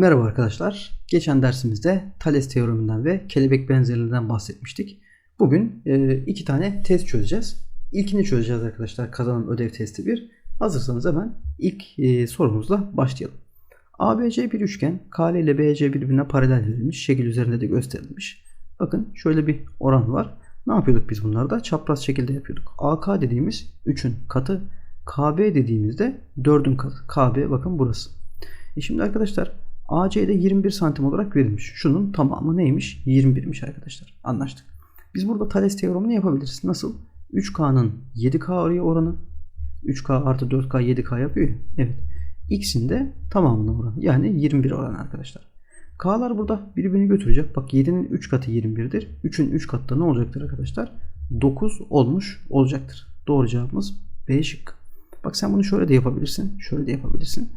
Merhaba arkadaşlar. Geçen dersimizde Thales teoreminden ve kelebek benzerliğinden bahsetmiştik. Bugün e, iki tane test çözeceğiz. İlkini çözeceğiz arkadaşlar. Kazanan ödev testi 1. Hazırsanız hemen ilk e, sorumuzla başlayalım. ABC bir üçgen, KL ile BC birbirine paralel verilmiş. Şekil üzerinde de gösterilmiş. Bakın şöyle bir oran var. Ne yapıyorduk biz bunlarda? Çapraz şekilde yapıyorduk. AK dediğimiz 3'ün katı, KB dediğimizde 4'ün katı. KB bakın burası. E şimdi arkadaşlar AC'de 21 santim olarak verilmiş. Şunun tamamı neymiş? 21'miş arkadaşlar. Anlaştık. Biz burada Thales teoremini yapabiliriz. Nasıl? 3K'nın 7K araya oranı 3K artı 4K 7K yapıyor. ya. Evet. X'in de tamamına oranı. Yani 21 oranı arkadaşlar. K'lar burada birbirini götürecek. Bak 7'nin 3 katı 21'dir. 3'ün 3 katı da ne olacaktır arkadaşlar? 9 olmuş olacaktır. Doğru cevabımız B şıkkı. Bak sen bunu şöyle de yapabilirsin. Şöyle de yapabilirsin.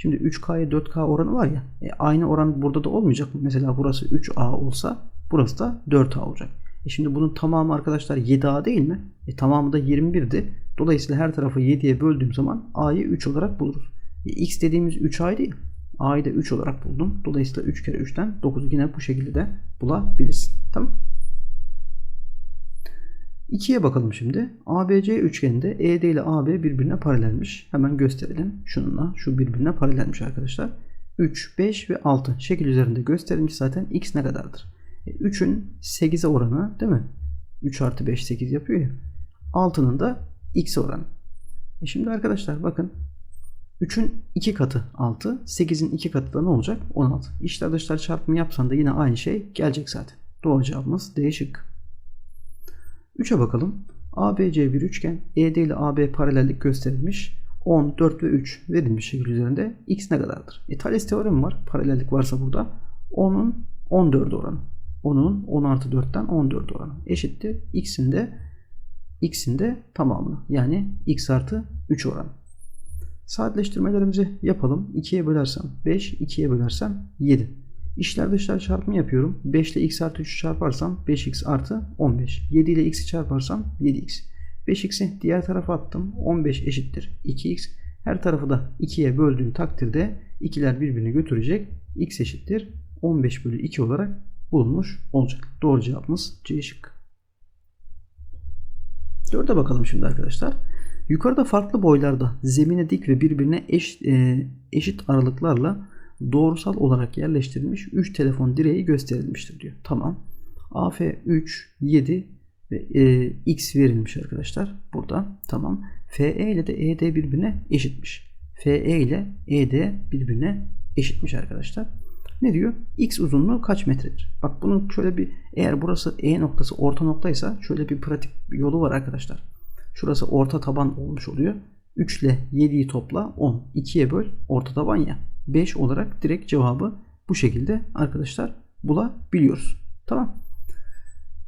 Şimdi 3K'ya 4K oranı var ya. E aynı oran burada da olmayacak mı? Mesela burası 3A olsa burası da 4A olacak. E şimdi bunun tamamı arkadaşlar 7A değil mi? E tamamı da 21'di. Dolayısıyla her tarafı 7'ye böldüğüm zaman A'yı 3 olarak buluruz. E X dediğimiz 3A değil. A'yı da 3 olarak buldum. Dolayısıyla 3 kere 3'ten 9'u yine bu şekilde de bulabilirsin. Tamam. 2'ye bakalım şimdi. ABC üçgeninde ED ile AB birbirine paralelmiş. Hemen gösterelim. Şununla şu birbirine paralelmiş arkadaşlar. 3, 5 ve 6 şekil üzerinde gösterilmiş zaten x ne kadardır? E, 3'ün 8'e oranı değil mi? 3 artı 5 8 yapıyor ya. 6'nın da x oranı. E şimdi arkadaşlar bakın 3'ün 2 katı 6. 8'in 2 katı da ne olacak? 16. İşler dışlar çarpımı yapsan da yine aynı şey gelecek zaten. Doğru cevabımız D şıkkı. 3'e bakalım. ABC bir üçgen. ED ile AB paralellik gösterilmiş. 10, 4 ve 3 verilmiş şekil üzerinde x ne kadardır? E, Thales teoremi var. Paralellik varsa burada 10'un 14 oranı. 10'un 10 artı 4'ten 14 oranı eşittir. X'in de x'in de tamamını. Yani x artı 3 oranı. Sadeleştirmelerimizi yapalım. 2'ye bölersem 5, 2'ye bölersem 7. İşler dışlar çarpımı yapıyorum. 5 ile x artı 3'ü çarparsam 5x artı 15. 7 ile x'i çarparsam 7x. 5x'i diğer tarafa attım. 15 eşittir 2x. Her tarafı da 2'ye böldüğüm takdirde ikiler birbirini götürecek. x eşittir 15 bölü 2 olarak bulunmuş olacak. Doğru cevabımız C şıkkı. 4'e bakalım şimdi arkadaşlar. Yukarıda farklı boylarda zemine dik ve birbirine eş, e, eşit aralıklarla doğrusal olarak yerleştirilmiş 3 telefon direği gösterilmiştir diyor. Tamam. AF 3, 7 ve e, X verilmiş arkadaşlar. Burada. Tamam. FE ile de ED birbirine eşitmiş. FE ile ED birbirine eşitmiş arkadaşlar. Ne diyor? X uzunluğu kaç metredir? Bak bunun şöyle bir eğer burası E noktası orta noktaysa şöyle bir pratik yolu var arkadaşlar. Şurası orta taban olmuş oluyor. 3 ile 7'yi topla 10. 2'ye böl orta taban ya. 5 olarak direkt cevabı bu şekilde arkadaşlar bulabiliyoruz. Tamam.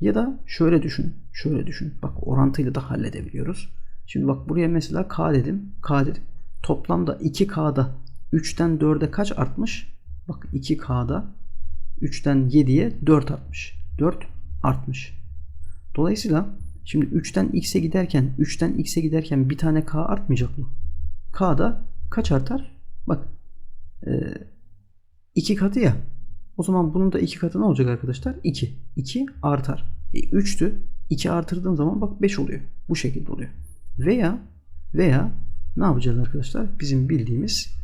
Ya da şöyle düşün. Şöyle düşün. Bak orantıyla da halledebiliyoruz. Şimdi bak buraya mesela K dedim. K dedim. Toplamda 2K'da 3'ten 4'e kaç artmış? Bak 2K'da 3'ten 7'ye 4 artmış. 4 artmış. Dolayısıyla şimdi 3'ten x'e giderken 3'ten x'e giderken bir tane k artmayacak mı? K'da kaç artar? Bak e, iki katı ya. O zaman bunun da iki katı ne olacak arkadaşlar? 2. 2 artar. E, 3'tü. 2 artırdığım zaman bak 5 oluyor. Bu şekilde oluyor. Veya veya ne yapacağız arkadaşlar? Bizim bildiğimiz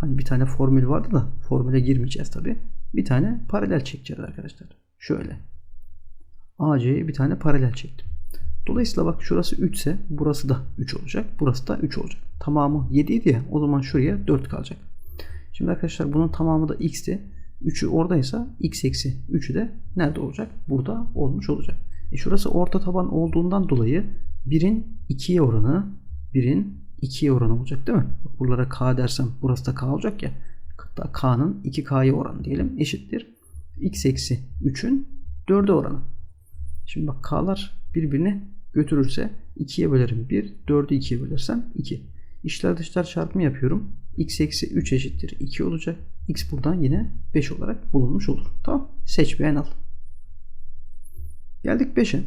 hani bir tane formül vardı da formüle girmeyeceğiz tabi. Bir tane paralel çekeceğiz arkadaşlar. Şöyle. AC'ye bir tane paralel çektim. Dolayısıyla bak şurası 3 ise burası da 3 olacak. Burası da 3 olacak. Tamamı 7 idi ya. O zaman şuraya 4 kalacak. Şimdi arkadaşlar bunun tamamı da x'ti. 3'ü oradaysa x eksi 3'ü de nerede olacak? Burada olmuş olacak. E şurası orta taban olduğundan dolayı 1'in 2'ye oranı 1'in 2'ye oranı olacak değil mi? Bak buralara k dersem burası da k olacak ya. K'nın 2k'ya oranı diyelim eşittir. x eksi 3'ün 4'e oranı. Şimdi bak k'lar birbirini götürürse 2'ye bölerim 1. 4'ü 2'ye bölersem 2. İşler dışlar çarpımı yapıyorum. x eksi 3 eşittir 2 olacak. x buradan yine 5 olarak bulunmuş olur. Tamam. Seç beğen al. Geldik 5'e.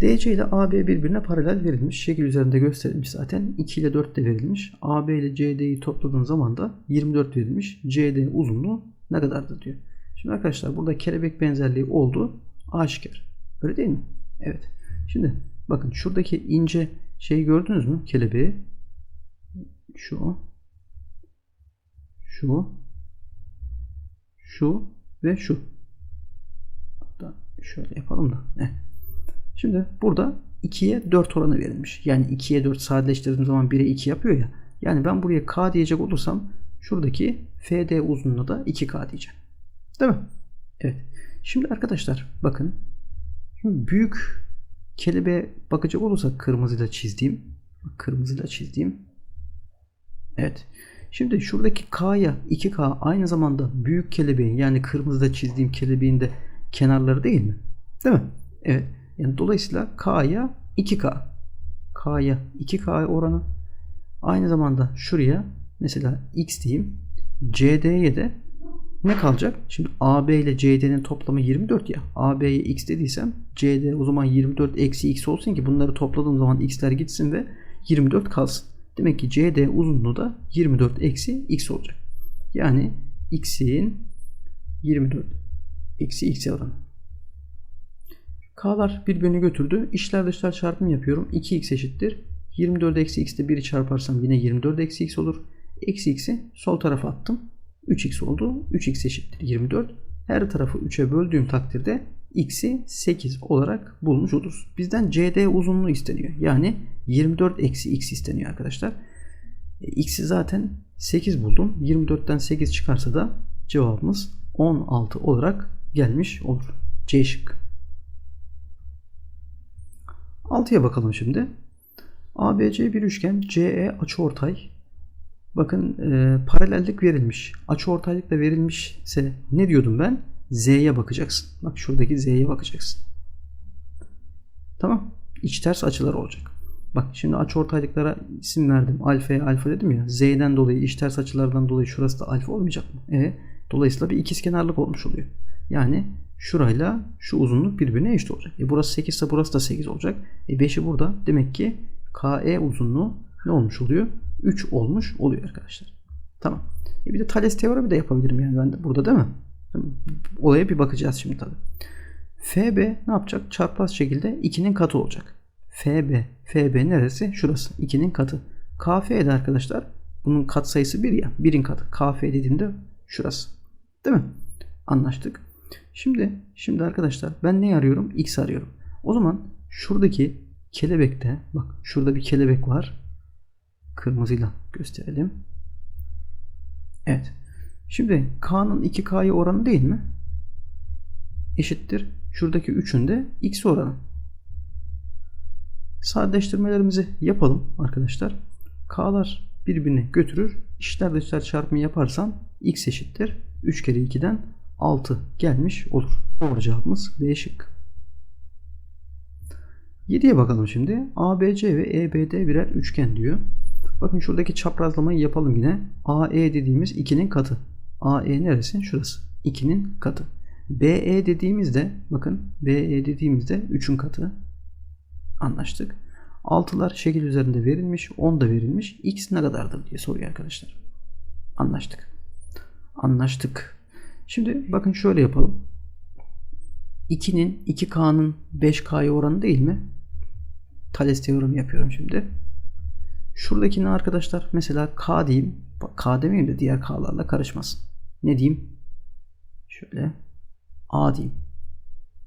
DC ile AB birbirine paralel verilmiş. Şekil üzerinde gösterilmiş zaten. 2 ile 4 de verilmiş. AB ile CD'yi topladığın zaman da 24 verilmiş. CD uzunluğu ne kadardır diyor. Şimdi arkadaşlar burada kelebek benzerliği oldu. Aşikar. Öyle değil mi? Evet. Şimdi bakın şuradaki ince şeyi gördünüz mü? Kelebeği. Şu. Şu. Şu ve şu. Hatta şöyle yapalım da. Heh. Şimdi burada 2'ye 4 oranı verilmiş. Yani 2'ye 4 sadeleştirdiğim zaman 1'e 2 yapıyor ya. Yani ben buraya K diyecek olursam şuradaki FD uzunluğuna da 2K diyeceğim. Değil mi? Evet. Şimdi arkadaşlar bakın. Şimdi büyük kelebeğe bakacak olursak kırmızıyla çizdiğim. Kırmızıyla çizdiğim. Evet. Şimdi şuradaki K'ya 2K aynı zamanda büyük kelebeğin yani kırmızıda çizdiğim kelebeğin de kenarları değil mi? Değil mi? Evet. Yani dolayısıyla K'ya 2K. K'ya 2K oranı. Aynı zamanda şuraya mesela X diyeyim. CD'ye de ne kalacak? Şimdi AB ile CD'nin toplamı 24 ya. AB'ye X dediysem CD o zaman 24 eksi X olsun ki bunları topladığım zaman X'ler gitsin ve 24 kalsın. Demek ki CD uzunluğu da 24 eksi X olacak. Yani X'in 24 eksi X oranı. K'lar birbirini götürdü. İşler dışlar çarpımı yapıyorum. 2x eşittir. 24 eksi x'te 1'i çarparsam yine 24 eksi x olur. Eksi x'i sol tarafa attım. 3x oldu. 3x eşittir 24. Her tarafı 3'e böldüğüm takdirde x'i 8 olarak bulmuş oluruz. Bizden CD uzunluğu isteniyor. Yani 24 eksi x isteniyor arkadaşlar. E, x'i zaten 8 buldum. 24'ten 8 çıkarsa da cevabımız 16 olarak gelmiş olur. C şıkkı. 6'ya bakalım şimdi. ABC bir üçgen CE açıortay. Bakın e, paralellik verilmiş. Açıortaylık da verilmişse ne diyordum ben? Z'ye bakacaksın. Bak şuradaki Z'ye bakacaksın. Tamam. İç ters açılar olacak. Bak şimdi açıortaylıklara isim verdim. Alfa'ya alfa dedim ya. Z'den dolayı iç ters açılardan dolayı şurası da alfa olmayacak mı? E, dolayısıyla bir ikizkenarlık olmuş oluyor. Yani şurayla şu uzunluk birbirine eşit olacak. E burası 8 ise burası da 8 olacak. E 5'i burada. Demek ki KE uzunluğu ne olmuş oluyor? 3 olmuş oluyor arkadaşlar. Tamam. E bir de Thales teoremi de yapabilirim yani ben de burada değil mi? Olaya bir bakacağız şimdi tabi. FB ne yapacak? Çarpaz şekilde 2'nin katı olacak. FB. FB neresi? Şurası. 2'nin katı. KF de arkadaşlar bunun kat sayısı 1 ya. 1'in katı. KF dediğimde şurası. Değil mi? Anlaştık. Şimdi şimdi arkadaşlar ben ne arıyorum? X arıyorum. O zaman şuradaki kelebekte bak şurada bir kelebek var. Kırmızıyla gösterelim. Evet. Şimdi K'nın 2K'ya oranı değil mi? Eşittir. Şuradaki 3'ün de X oranı. Sadeleştirmelerimizi yapalım arkadaşlar. K'lar birbirini götürür. İşler dışlar çarpımı yaparsam X eşittir. 3 kere 2'den 6 gelmiş olur. Doğru cevabımız B şık. 7'ye bakalım şimdi. ABC ve EBD birer üçgen diyor. Bakın şuradaki çaprazlamayı yapalım yine. AE dediğimiz 2'nin katı. AE neresi? Şurası. 2'nin katı. BE dediğimizde bakın BE dediğimizde 3'ün katı. Anlaştık. Altılar şekil üzerinde verilmiş. 10 da verilmiş. X ne kadardır diye soruyor arkadaşlar. Anlaştık. Anlaştık. Şimdi bakın şöyle yapalım. 2'nin 2K'nın 5K'ya oranı değil mi? Thales teoremi yapıyorum şimdi. Şuradakini arkadaşlar mesela K diyeyim. K demeyeyim de diğer K'larla karışmasın. Ne diyeyim? Şöyle A diyeyim.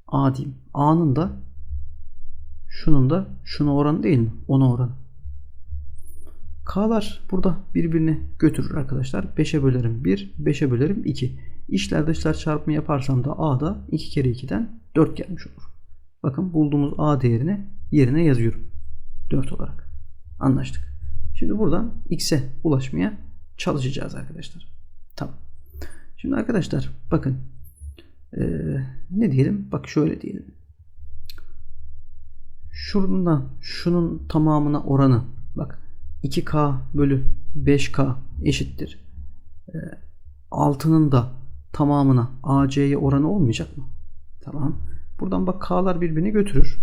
A diyeyim. A'nın da şunun da şuna oranı değil mi? Ona oranı. K'lar burada birbirini götürür arkadaşlar. 5'e bölerim 1, 5'e bölerim 2. İşler dışlar çarpımı yaparsam da A'da 2 kere 2'den 4 gelmiş olur. Bakın bulduğumuz A değerini yerine yazıyorum. 4 olarak. Anlaştık. Şimdi buradan X'e ulaşmaya çalışacağız arkadaşlar. Tamam. Şimdi arkadaşlar bakın ee, ne diyelim? Bak şöyle diyelim. Şuradan şunun tamamına oranı bak 2K bölü 5K eşittir. Ee, altının da tamamına AC'ye oranı olmayacak mı? Tamam. Buradan bak K'lar birbirini götürür.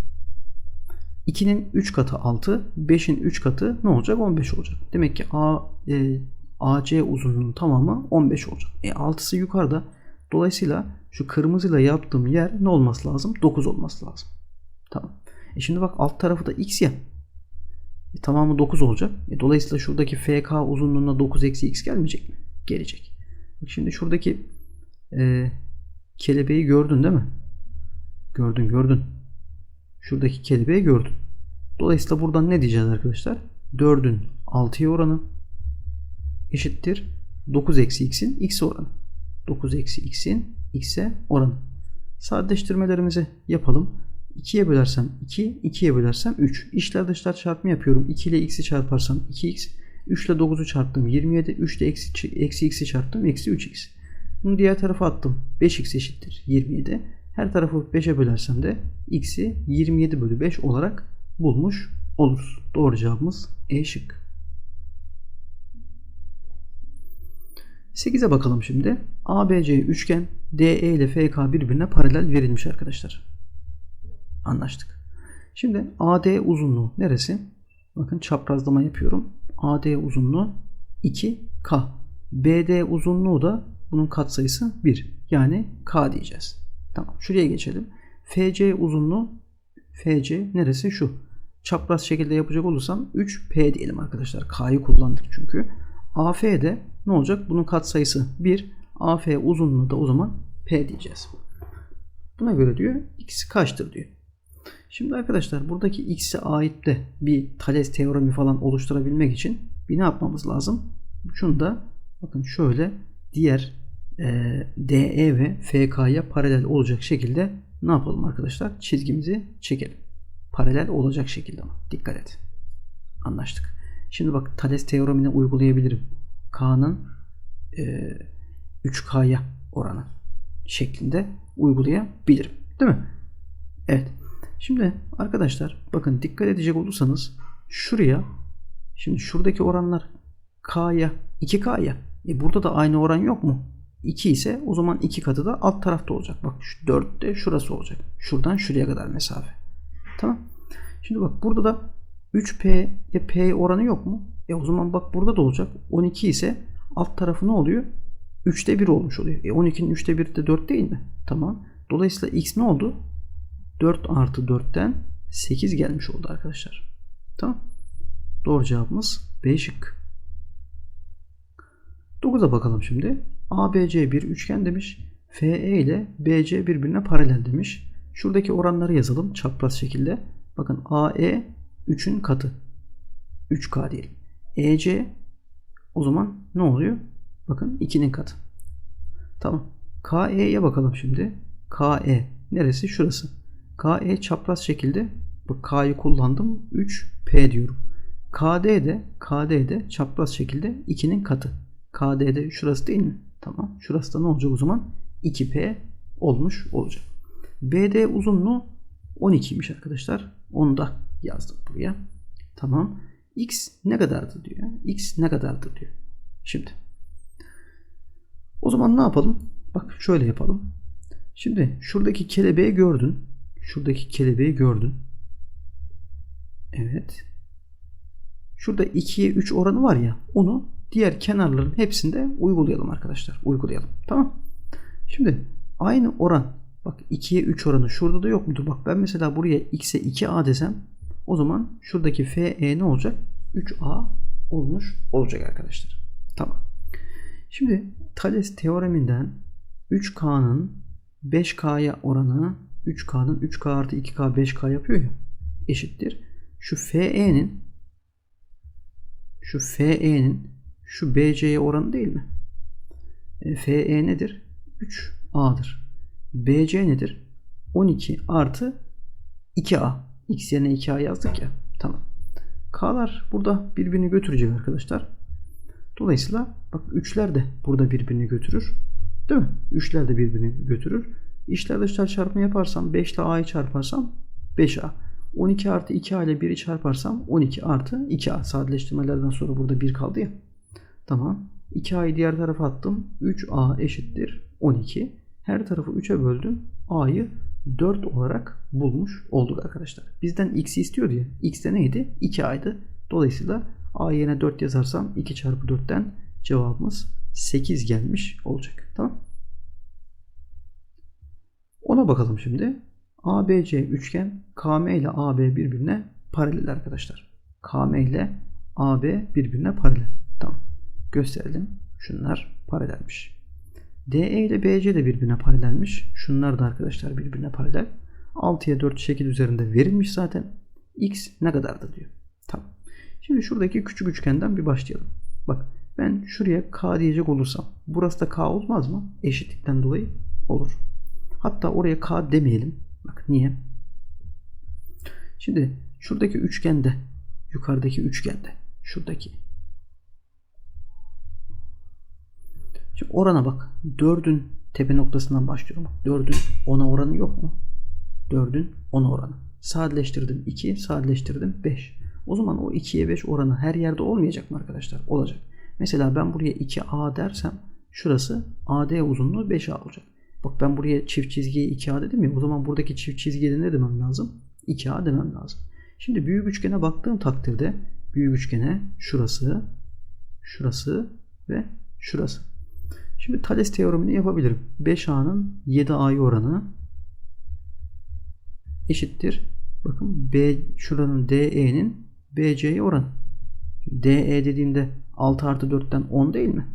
2'nin 3 katı 6, 5'in 3 katı ne olacak? 15 olacak. Demek ki A, e, AC uzunluğunun tamamı 15 olacak. E 6'sı yukarıda. Dolayısıyla şu kırmızıyla yaptığım yer ne olması lazım? 9 olması lazım. Tamam. E şimdi bak alt tarafı da x ya. E tamamı 9 olacak. E dolayısıyla şuradaki FK uzunluğuna 9 eksi x gelmeyecek mi? Gelecek. Şimdi şuradaki e, kelebeği gördün değil mi? Gördün gördün. Şuradaki kelebeği gördün. Dolayısıyla buradan ne diyeceğiz arkadaşlar? 4'ün 6'ya oranı eşittir 9 eksi x'in x oranı. 9 eksi x'in x'e oranı. Sadeleştirmelerimizi yapalım. 2'ye bölersem 2, 2'ye bölersem 3. İşler dışlar çarpımı yapıyorum. 2 ile x'i çarparsam 2x, 3 ile 9'u çarptım 27, 3 ile eksi, eksi x'i çarptım eksi 3x. Bunu diğer tarafa attım. 5x eşittir 27. Her tarafı 5'e bölersem de x'i 27 bölü 5 olarak bulmuş oluruz. Doğru cevabımız E şık. 8'e bakalım şimdi. ABC üçgen DE ile FK birbirine paralel verilmiş arkadaşlar. Anlaştık. Şimdi AD uzunluğu neresi? Bakın çaprazlama yapıyorum. AD uzunluğu 2K. BD uzunluğu da bunun katsayısı 1. Yani K diyeceğiz. Tamam. Şuraya geçelim. FC uzunluğu FC neresi? Şu. Çapraz şekilde yapacak olursam 3P diyelim arkadaşlar. K'yı kullandık çünkü. AF'de ne olacak? Bunun katsayısı 1. AF uzunluğu da o zaman P diyeceğiz. Buna göre diyor x kaçtır diyor. Şimdi arkadaşlar buradaki x'e ait de bir Thales teoremi falan oluşturabilmek için bir ne yapmamız lazım? Şunu da bakın şöyle diğer e, DE ve FK'ya paralel olacak şekilde ne yapalım arkadaşlar? Çizgimizi çekelim. Paralel olacak şekilde ama dikkat et. Anlaştık. Şimdi bak Thales teoremini uygulayabilirim. K'nın e, 3K'ya oranı şeklinde uygulayabilirim. Değil mi? Evet. Şimdi arkadaşlar bakın dikkat edecek olursanız şuraya şimdi şuradaki oranlar K'ya 2K'ya e burada da aynı oran yok mu? 2 ise o zaman 2 katı da alt tarafta olacak. Bak şu 4 de şurası olacak. Şuradan şuraya kadar mesafe. Tamam. Şimdi bak burada da 3P'ye P oranı yok mu? E o zaman bak burada da olacak. 12 ise alt tarafı ne oluyor? 3'te 1 olmuş oluyor. E 12'nin 3'te 1'i de 4 değil mi? Tamam. Dolayısıyla x ne oldu? 4 artı 4'ten 8 gelmiş oldu arkadaşlar. Tamam. Doğru cevabımız B şık. 9'a bakalım şimdi. ABC bir üçgen demiş. FE ile BC birbirine paralel demiş. Şuradaki oranları yazalım çapraz şekilde. Bakın AE 3'ün katı. 3K diyelim. EC o zaman ne oluyor? Bakın 2'nin katı. Tamam. KE'ye bakalım şimdi. KE neresi? Şurası. KE çapraz şekilde bak K'yı kullandım. 3P diyorum. KD de KD de çapraz şekilde 2'nin katı. KD'de şurası değil mi? Tamam. Şurası da ne olacak o zaman? 2P olmuş olacak. BD uzunluğu 12'ymiş arkadaşlar. Onu da yazdım buraya. Tamam. X ne kadardır diyor. X ne kadardır diyor. Şimdi. O zaman ne yapalım? Bak şöyle yapalım. Şimdi şuradaki kelebeği gördün. Şuradaki kelebeği gördün. Evet. Şurada 2'ye 3 oranı var ya onu diğer kenarların hepsinde uygulayalım arkadaşlar. Uygulayalım. Tamam. Şimdi aynı oran bak 2'ye 3 oranı şurada da yok mudur? Bak ben mesela buraya x'e 2a desem o zaman şuradaki fe ne olacak? 3a olmuş olacak arkadaşlar. Tamam. Şimdi Thales teoreminden 3K'nın 5K'ya oranı 3K'nın 3K artı 2K 5K yapıyor ya eşittir. Şu FE'nin şu FE'nin şu BC'ye oranı değil mi? E, FE nedir? 3A'dır. BC nedir? 12 artı 2A. X yerine 2A yazdık ya. Tamam. K'lar burada birbirini götürecek arkadaşlar. Dolayısıyla bak 3'ler de burada birbirini götürür. Değil mi? 3'ler de birbirini götürür. İşler dışlar çarpımı yaparsam 5 ile A'yı çarparsam 5A. 12 artı 2A ile 1'i çarparsam 12 artı 2A. Sadeleştirmelerden sonra burada 1 kaldı ya. Tamam. 2A'yı diğer tarafa attım. 3A eşittir 12. Her tarafı 3'e böldüm. A'yı 4 olarak bulmuş olduk arkadaşlar. Bizden x'i istiyordu ya. x de neydi? 2a'ydı. Dolayısıyla a yerine 4 yazarsam 2 çarpı 4'ten cevabımız 8 gelmiş olacak. Tamam. Ona bakalım şimdi. ABC üçgen KM ile AB birbirine paralel arkadaşlar. KM ile AB birbirine paralel. Tamam. Gösterelim. Şunlar paralelmiş. DE ile BC de birbirine paralelmiş. Şunlar da arkadaşlar birbirine paralel. 6'ya 4 şekil üzerinde verilmiş zaten. X ne kadardı diyor. Tamam. Şimdi şuradaki küçük üçgenden bir başlayalım. Bak ben şuraya K diyecek olursam burası da K olmaz mı? Eşitlikten dolayı olur. Hatta oraya K demeyelim. Bak niye? Şimdi şuradaki üçgende yukarıdaki üçgende şuradaki Şimdi orana bak. 4'ün tepe noktasından başlıyorum. 4'ün 10'a oranı yok mu? 4'ün 10'a oranı. Sadeleştirdim 2, sadeleştirdim 5. O zaman o 2'ye 5 oranı her yerde olmayacak mı arkadaşlar? Olacak. Mesela ben buraya 2A dersem şurası AD uzunluğu 5A olacak. Bak ben buraya çift çizgiye 2A dedim ya. O zaman buradaki çift çizgiye de ne demem lazım? 2A demem lazım. Şimdi büyük üçgene baktığım takdirde büyük üçgene şurası, şurası ve şurası. Şimdi Thales teoremini yapabilirim. 5A'nın 7A'ya oranı eşittir. Bakın B şuranın DE'nin BC'ye oranı. DE dediğimde 6 artı 4'ten 10 değil mi?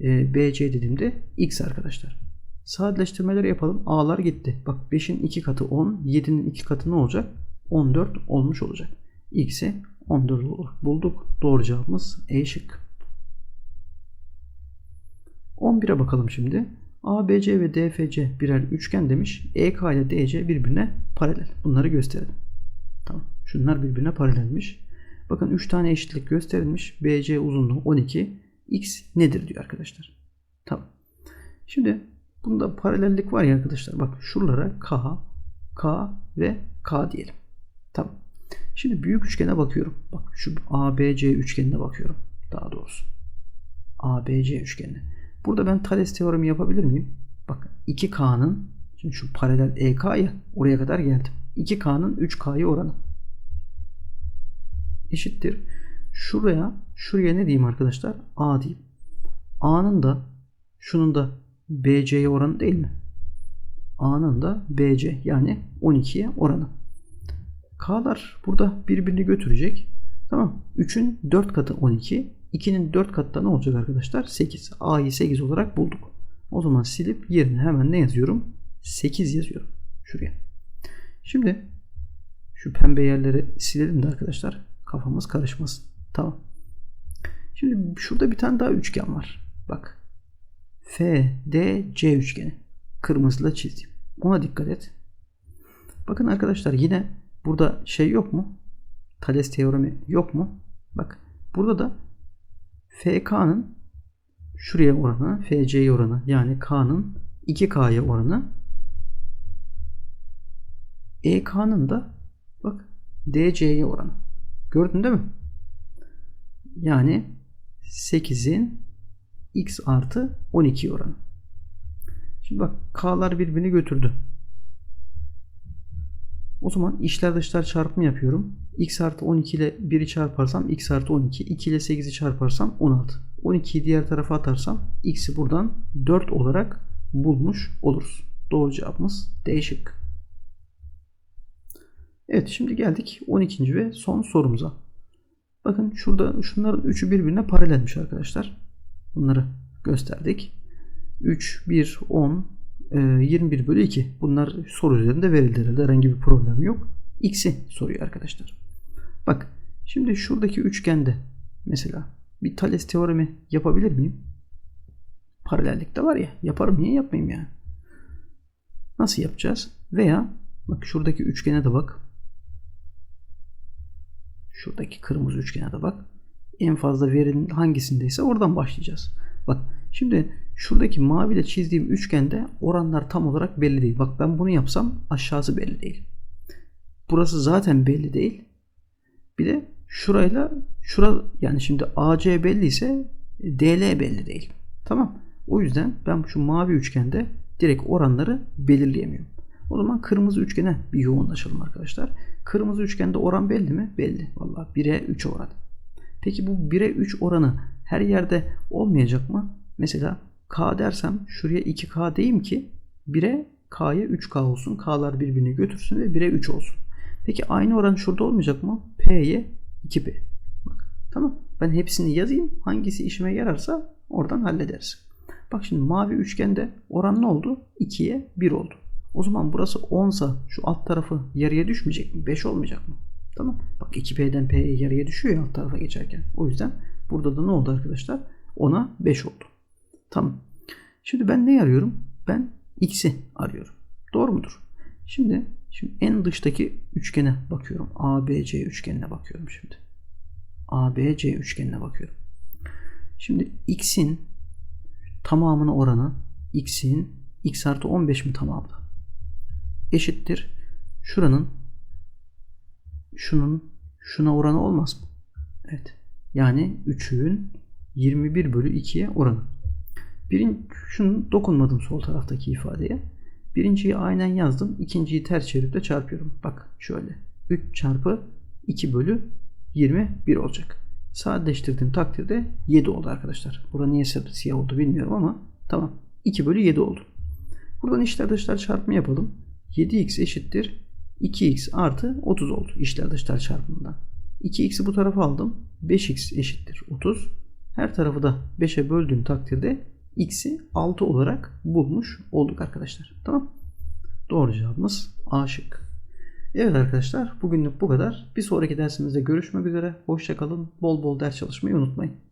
E, BC dediğimde X arkadaşlar. Sadeleştirmeleri yapalım. A'lar gitti. Bak 5'in 2 katı 10. 7'nin 2 katı ne olacak? 14 olmuş olacak. X'i 14 olur. Bulduk. Doğru cevabımız E şık. 11'e bakalım şimdi. ABC ve DFC birer üçgen demiş. EK ile DC birbirine paralel. Bunları gösterelim. Tamam. Şunlar birbirine paralelmiş. Bakın 3 tane eşitlik gösterilmiş. BC uzunluğu 12. X nedir diyor arkadaşlar. Tamam. Şimdi bunda paralellik var ya arkadaşlar. Bak şuralara K, K ve K diyelim. Tamam. Şimdi büyük üçgene bakıyorum. Bak şu ABC üçgenine bakıyorum. Daha doğrusu. ABC üçgenine. Burada ben Thales teoremi yapabilir miyim? Bak 2K'nın şimdi şu paralel EK ya oraya kadar geldim. 2K'nın 3K'ya oranı eşittir. Şuraya şuraya ne diyeyim arkadaşlar? A diyeyim. A'nın da şunun da BC'ye oranı değil mi? A'nın da BC yani 12'ye oranı. K'lar burada birbirini götürecek. Tamam. 3'ün 4 katı 12. 2'nin 4 katta ne olacak arkadaşlar? 8. A'yı 8 olarak bulduk. O zaman silip yerine hemen ne yazıyorum? 8 yazıyorum. Şuraya. Şimdi şu pembe yerleri silelim de arkadaşlar. Kafamız karışmasın. Tamam. Şimdi şurada bir tane daha üçgen var. Bak. F, D, C üçgeni. Kırmızıyla çizdim. Ona dikkat et. Bakın arkadaşlar yine burada şey yok mu? Thales teoremi yok mu? Bak burada da FK'nın şuraya oranı, FC'ye oranı yani K'nın 2K'ya oranı EK'nın da bak DC'ye oranı. Gördün değil mi? Yani 8'in x artı 12 oranı. Şimdi bak K'lar birbirini götürdü. O zaman işler dışlar çarpımı yapıyorum. X artı 12 ile 1'i çarparsam x artı 12. 2 ile 8'i çarparsam 16. 12'yi diğer tarafa atarsam x'i buradan 4 olarak bulmuş oluruz. Doğru cevabımız D şıkkı. Evet şimdi geldik 12. ve son sorumuza. Bakın şurada şunların üçü birbirine paralelmiş arkadaşlar. Bunları gösterdik. 3, 1, 10, 21 bölü 2. Bunlar soru üzerinde verildi herhalde. Herhangi bir problem yok. X'i soruyor arkadaşlar. Bak şimdi şuradaki üçgende mesela bir Thales teoremi yapabilir miyim? Paralellikte var ya yaparım niye yapmayayım yani? Nasıl yapacağız? Veya bak şuradaki üçgene de bak. Şuradaki kırmızı üçgene de bak. En fazla verinin hangisindeyse oradan başlayacağız. Bak şimdi şuradaki maviyle çizdiğim üçgende oranlar tam olarak belli değil. Bak ben bunu yapsam aşağısı belli değil. Burası zaten belli değil. Bir de şurayla şura yani şimdi AC belli ise DL belli değil. Tamam. O yüzden ben şu mavi üçgende direkt oranları belirleyemiyorum. O zaman kırmızı üçgene bir yoğunlaşalım arkadaşlar. Kırmızı üçgende oran belli mi? Belli. Vallahi 1'e 3 oran. Peki bu 1'e 3 oranı her yerde olmayacak mı? Mesela K dersem şuraya 2K diyeyim ki 1'e K'ya 3K olsun. K'lar birbirini götürsün ve 1'e 3 olsun. Peki aynı oran şurada olmayacak mı? P'ye 2P. Bak, tamam. Ben hepsini yazayım. Hangisi işime yararsa oradan hallederiz. Bak şimdi mavi üçgende oran ne oldu? 2'ye 1 oldu. O zaman burası 10 sa şu alt tarafı yarıya düşmeyecek mi? 5 olmayacak mı? Tamam. Bak 2P'den P'ye yarıya düşüyor ya alt tarafa geçerken. O yüzden burada da ne oldu arkadaşlar? 10'a 5 oldu. Tamam. Şimdi ben ne arıyorum? Ben X'i arıyorum. Doğru mudur? Şimdi şimdi en dıştaki üçgene bakıyorum. ABC üçgenine bakıyorum şimdi. ABC üçgenine bakıyorum. Şimdi X'in tamamına oranı X'in X artı 15 mi tamamı? Eşittir. Şuranın şunun şuna oranı olmaz mı? Evet. Yani 3'ün 21 bölü 2'ye oranı. Birin, şunu dokunmadım sol taraftaki ifadeye. Birinciyi aynen yazdım. ikinciyi ters çevirip de çarpıyorum. Bak şöyle. 3 çarpı 2 bölü 21 olacak. Sadeleştirdiğim takdirde 7 oldu arkadaşlar. Burada niye siyah oldu bilmiyorum ama tamam. 2 bölü 7 oldu. Buradan içler dışlar çarpımı yapalım. 7x eşittir 2x artı 30 oldu içler dışlar çarpımından. 2x'i bu tarafa aldım. 5x eşittir 30. Her tarafı da 5'e böldüğüm takdirde x'i 6 olarak bulmuş olduk arkadaşlar. Tamam. Doğru cevabımız A şık. Evet arkadaşlar bugünlük bu kadar. Bir sonraki dersimizde görüşmek üzere. Hoşçakalın. Bol bol ders çalışmayı unutmayın.